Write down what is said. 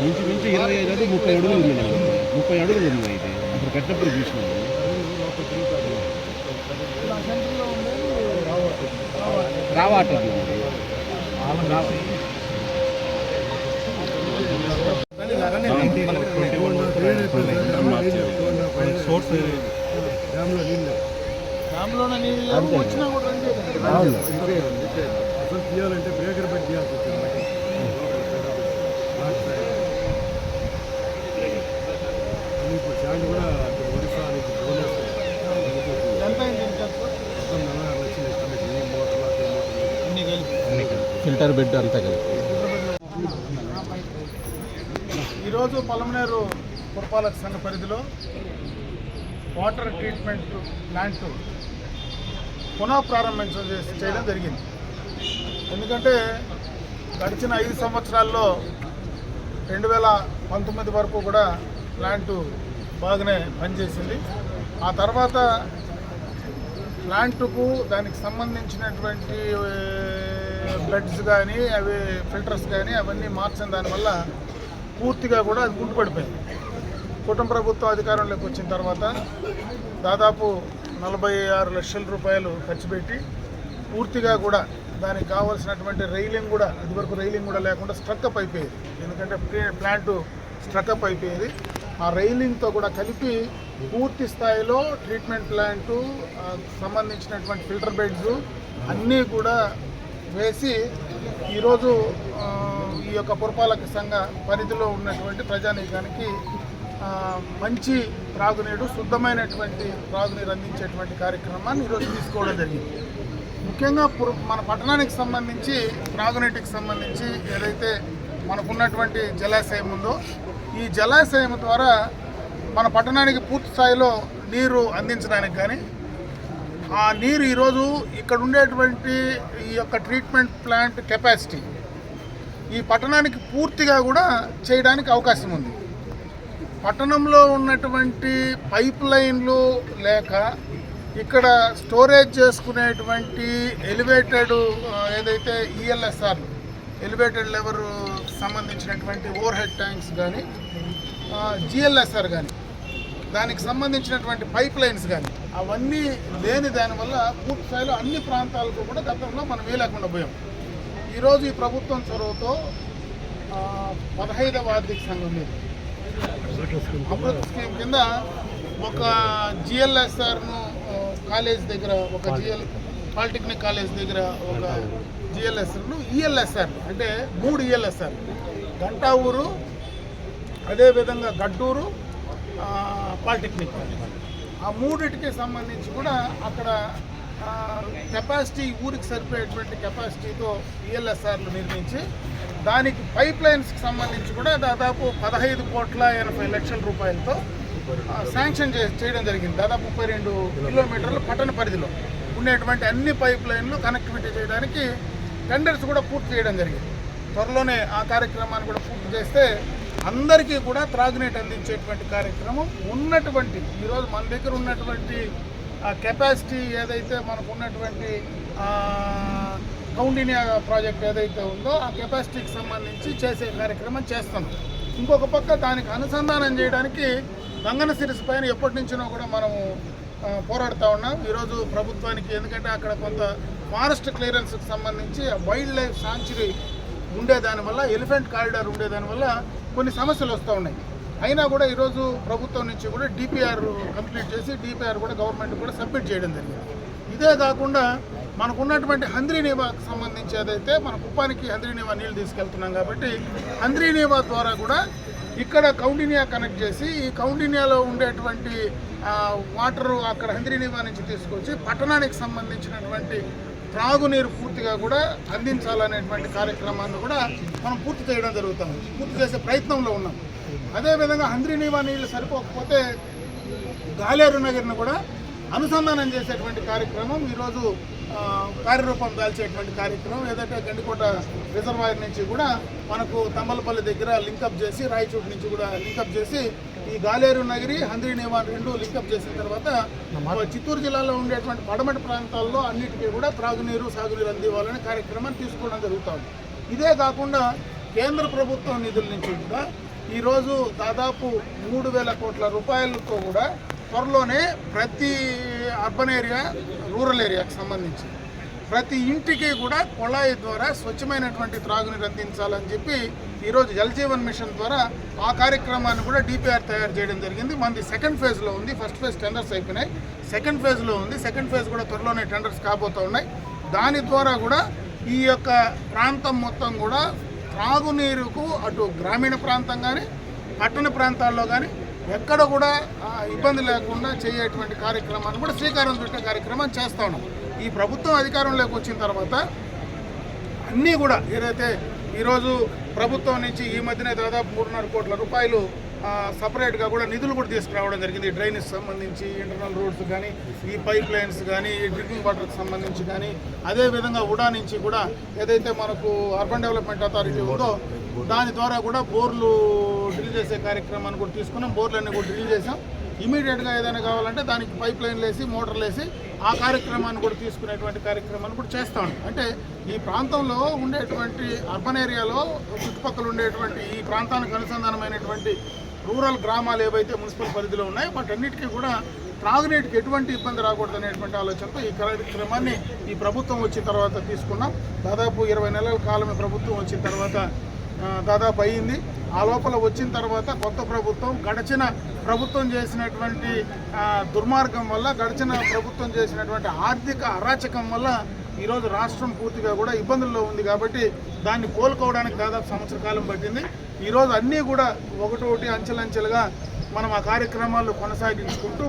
ఇంచుమించు ఇరవై ఐదు అడుగు ముప్పై అడుగులు ఉంది. ముప్పై అడుగులు ఉంది ఇది. అప్పుడు కట్టినప్పుడు చూసినాను రావాటర్ సోర్స్ డ్యామ్లో నీళ్ళు డ్యామ్లోనే నీళ్ళు వచ్చినా కూడా అసలు తీయాలంటే బ్రేకర్ పెట్టి తీయాల్సి వచ్చింది. కానీ ఇప్పుడు శాండ్ కూడా అక్కడ ఒడిశా నుంచి? మొత్తం నలభై లక్షలు ఎస్టిమేట్ ఈ మోటార్లు అదే మోటార్లు. ఫిల్టర్ బెడ్ అంతా కలిపి. ఈరోజు పలమనేరు పురపాలక సంఘ పరిధిలో వాటర్ ట్రీట్మెంట్ ప్లాంట్ పునః ప్రారంభించడం చేసి- చేయడం జరిగింది. ఎందుకంటే గడిచిన ఐదు సంవత్సరాల్లో రెండు వేల పంతొమ్మిది వరకు కూడా ప్లాంటు బాగానే పనిచేసింది. ఆ తర్వాత ప్లాంటుకు దానికి సంబంధించినటువంటి బెడ్స్ కానీ అవి ఫిల్టర్స్ కానీ అవన్నీ మార్చిన దానివల్ల పూర్తిగా కూడా అది గుంటుపడిపోయింది. కుటుంబ ప్రభుత్వ అధికారంలోకి వచ్చిన తర్వాత దాదాపు నలభై ఆరు లక్షల రూపాయలు ఖర్చు పెట్టి పూర్తిగా కూడా దానికి కావాల్సినటువంటి రైలింగ్ కూడా ఇదివరకు రైలింగ్ కూడా లేకుండా స్ట్రక్అప్ అయిపోయేది. ఎందుకంటే ప్లాంట్ స్ట్రక్అప్ అయిపోయేది. ఆ రైలింగ్తో కూడా కలిపి పూర్తి స్థాయిలో ట్రీట్మెంట్ ప్లాంటు సంబంధించినటువంటి ఫిల్టర్ బెడ్స్ అన్నీ కూడా వేసి ఈరోజు ఈ యొక్క పురపాలక సంఘ పరిధిలో ఉన్నటువంటి ప్రజానీకానికి మంచి త్రాగునీరు శుద్ధమైనటువంటి త్రాగునీరు అందించేటువంటి కార్యక్రమాన్ని ఈరోజు తీసుకోవడం జరిగింది. ముఖ్యంగా మన పట్టణానికి సంబంధించి త్రాగునీటికి సంబంధించి ఏదైతే మనకున్నటువంటి జలాశయం ఉందో ఈ జలాశయం ద్వారా మన పట్టణానికి పూర్తి స్థాయిలో నీరు అందించడానికి కానీ ఆ నీరు ఈరోజు ఇక్కడ ఉండేటువంటి ఈ యొక్క ట్రీట్మెంట్ ప్లాంట్ కెపాసిటీ ఈ పట్టణానికి పూర్తిగా కూడా చేయడానికి అవకాశం ఉంది. పట్టణంలో ఉన్నటువంటి పైప్ లైన్లు లేక ఇక్కడ స్టోరేజ్ చేసుకునేటువంటి ఎలివేటెడ్ ఏదైతే ఈఎల్ఎస్ఆర్ ఎలివేటెడ్ లెవర్ సంబంధించినటువంటి ఓవర్ హెడ్ ట్యాంక్స్ కానీ జిఎల్ఎస్ఆర్ కానీ దానికి సంబంధించినటువంటి పైప్ లైన్స్ కానీ అవన్నీ లేని దానివల్ల పూర్తి స్థాయిలో అన్ని ప్రాంతాలకు కూడా గతంలో మనం వేయలేకుండా పోయాం. ఈరోజు ఈ ప్రభుత్వం చొరవతో పదహైదవ ఆర్థిక సంఘం మీద అమృత్ స్కీమ్ కింద ఒక జిఎల్ఎస్ఆర్ను కాలేజ్ దగ్గర ఒక జిఎల్ పాలిటెక్నిక్ కాలేజ్ దగ్గర ఒక జిఎల్ఎస్ఆర్ను ఈఎల్ఎస్ఆర్ అంటే మూడు ఈఎల్ఎస్ఆర్. గంటా ఊరు అదేవిధంగా గడ్డూరు పాలిటెక్నిక్. ఆ మూడిటికి సంబంధించి కూడా అక్కడ కెపాసిటీ ఊరికి సరిపోయేటువంటి కెపాసిటీతో ఈఎల్ఎస్ఆర్లు నిర్మించి దానికి పైప్ లైన్స్కి సంబంధించి కూడా దాదాపు పదహైదు కోట్ల ఎనభై లక్షల రూపాయలతో శాంక్షన్ చేయడం జరిగింది. దాదాపు ముప్పై రెండు కిలోమీటర్లు పట్టణ పరిధిలో ఉండేటువంటి అన్ని పైప్ లైన్లు కనెక్టివిటీ చేయడానికి టెండర్స్ కూడా పూర్తి చేయడం జరిగింది. త్వరలోనే ఆ కార్యక్రమాన్ని కూడా పూర్తి చేస్తే అందరికీ కూడా త్రాగునీటి అందించేటువంటి కార్యక్రమం ఉన్నటువంటి ఈరోజు మన దగ్గర ఉన్నటువంటి కెపాసిటీ ఏదైతే మనకు ఉన్నటువంటి ఆ, కౌండినియా ప్రాజెక్ట్ ఏదైతే ఉందో ఆ కెపాసిటీకి సంబంధించి చేసే కార్యక్రమం చేస్తున్నాం. ఇంకొక పక్క దానికి అనుసంధానం చేయడానికి గంగన సిరిస్ పైన ఎప్పటి నుంచినో కూడా మనము పోరాడుతూ ఉన్నాం. ఈరోజు ప్రభుత్వానికి ఎందుకంటే అక్కడ కొంత ఫారెస్ట్ క్లియరెన్స్కి సంబంధించి వైల్డ్ లైఫ్ సాంచురీ ఉండేదానివల్ల ఎలిఫెంట్ కారిడార్ ఉండేదానివల్ల కొన్ని సమస్యలు వస్తూ ఉన్నాయి. అయినా కూడా ఈరోజు ప్రభుత్వం నుంచి కూడా డిపిఆర్ కంప్లీట్ చేసి డిపిఆర్ కూడా గవర్నమెంట్ కూడా సబ్మిట్ చేయడం జరిగింది. ఇదే కాకుండా మనకు ఉన్నటువంటి హంద్రీనీవాకి సంబంధించి ఏదైతే మన కుప్పానికి హంద్రీనీవా నీళ్ళు తీసుకెళ్తున్నాం కాబట్టి హంద్రీనీవా ద్వారా కూడా ఇక్కడ కౌండినియా కనెక్ట్ చేసి ఈ కౌండినియాలో ఉండేటువంటి వాటర్ అక్కడ హంద్రీనివా నుంచి తీసుకొచ్చి పట్టణానికి సంబంధించినటువంటి త్రాగునీరు పూర్తిగా కూడా అందించాలనేటువంటి కార్యక్రమాన్ని కూడా మనం పూర్తి చేయడం జరుగుతుంది. పూర్తి చేసే ప్రయత్నంలో ఉన్నాం. అదేవిధంగా హంద్రీనివా నీళ్ళు సరిపోకపోతే గాలేరు నగర్ను కూడా అనుసంధానం చేసేటువంటి కార్యక్రమం ఈరోజు కార్యరూపం దాల్చేటువంటి కార్యక్రమం ఏదైతే గండికోట రిజర్వాయర్ నుంచి కూడా మనకు తమ్మలపల్లి దగ్గర లింకప్ చేసి రాయచూటి నుంచి కూడా లింకప్ చేసి ఈ గాలేరు నగరి హంద్రీ నివాన్ రెండు లింకప్ చేసిన తర్వాత చిత్తూరు జిల్లాలో ఉండేటువంటి పడమటి ప్రాంతాల్లో అన్నిటికీ కూడా త్రాగునీరు సాగునీరు అందివ్వాలనే కార్యక్రమాన్ని తీసుకోవడం జరుగుతుంది ఇదే కాకుండా కేంద్ర ప్రభుత్వం నిధుల నుంచి కూడా ఈరోజు దాదాపు మూడు వేల కోట్ల రూపాయలతో కూడా త్వరలోనే ప్రతి అర్బన్ ఏరియా రూరల్ ఏరియాకి సంబంధించి. ప్రతి ఇంటికి కూడా కుళాయి ద్వారా స్వచ్ఛమైనటువంటి త్రాగునీరు అందించాలని చెప్పి ఈరోజు జల్జీవన్ మిషన్ ద్వారా ఆ కార్యక్రమాన్ని కూడా డిపిఆర్ తయారు చేయడం జరిగింది. మనది సెకండ్ ఫేజ్లో ఉంది. ఫస్ట్ ఫేజ్ టెండర్స్ అయిపోయినాయి. సెకండ్ ఫేజ్లో ఉంది. సెకండ్ ఫేజ్ కూడా త్వరలోనే టెండర్స్ కాబోతూ ఉన్నాయి. దాని ద్వారా కూడా ఈ యొక్క ప్రాంతం మొత్తం కూడా త్రాగునీరుకు అటు గ్రామీణ ప్రాంతం కానీ పట్టణ ప్రాంతాల్లో కానీ ఎక్కడ కూడా ఇబ్బంది లేకుండా చేయటువంటి కార్యక్రమాన్ని కూడా శ్రీకారం చుట్టే కార్యక్రమం చేస్తా ఉన్నాం. ఈ ప్రభుత్వం అధికారంలోకి వచ్చిన తర్వాత అన్నీ కూడా ఏదైతే ఈరోజు ప్రభుత్వం నుంచి ఈ మధ్యనే దాదాపు మూడున్నర కోట్ల రూపాయలు సపరేట్గా కూడా నిధులు కూడా తీసుకురావడం జరిగింది. డ్రైనేజ్ సంబంధించి ఇంటర్నల్ రోడ్స్ కానీ ఈ పైప్ లైన్స్ కానీ ఈ డ్రింకింగ్ వాటర్కి సంబంధించి కానీ అదేవిధంగా ఉడా నుంచి కూడా ఏదైతే మనకు అర్బన్ డెవలప్మెంట్ అథారిటీ ఉందో దాని ద్వారా కూడా బోర్లు డ్రిల్ చేసే కార్యక్రమాన్ని కూడా తీసుకున్నాం. బోర్లన్నీ కూడా డ్రిల్ చేసాం. ఇమీడియట్గా ఏదైనా కావాలంటే దానికి పైప్ లైన్లు వేసి మోటార్లు వేసి ఆ కార్యక్రమాన్ని కూడా తీసుకునేటువంటి కార్యక్రమాన్ని కూడా చేస్తా ఉన్నాం. అంటే ఈ ప్రాంతంలో ఉండేటువంటి అర్బన్ ఏరియాలో చుట్టుపక్కల ఉండేటువంటి ఈ ప్రాంతానికి అనుసంధానమైనటువంటి రూరల్ గ్రామాలు ఏవైతే మున్సిపల్ పరిధిలో ఉన్నాయో వాటన్నిటికీ కూడా త్రాగునీటికి ఎటువంటి ఇబ్బంది రాకూడదు అనేటువంటి ఆలోచనతో ఈ కార్యక్రమాన్ని ఈ ప్రభుత్వం వచ్చిన తర్వాత తీసుకున్నాం. దాదాపు ఇరవై నెలల కాలమే ప్రభుత్వం వచ్చిన తర్వాత దాదాపు అయ్యింది. ఆ లోపల వచ్చిన తర్వాత కొత్త ప్రభుత్వం గడిచిన ప్రభుత్వం చేసినటువంటి దుర్మార్గం వల్ల గడిచిన ప్రభుత్వం చేసినటువంటి ఆర్థిక అరాచకం వల్ల ఈరోజు రాష్ట్రం పూర్తిగా కూడా ఇబ్బందుల్లో ఉంది కాబట్టి దాన్ని కోలుకోవడానికి దాదాపు సంవత్సర కాలం పట్టింది. ఈరోజు అన్నీ కూడా ఒకటొకటి అంచెలంచెలుగా మనం ఆ కార్యక్రమాలు కొనసాగించుకుంటూ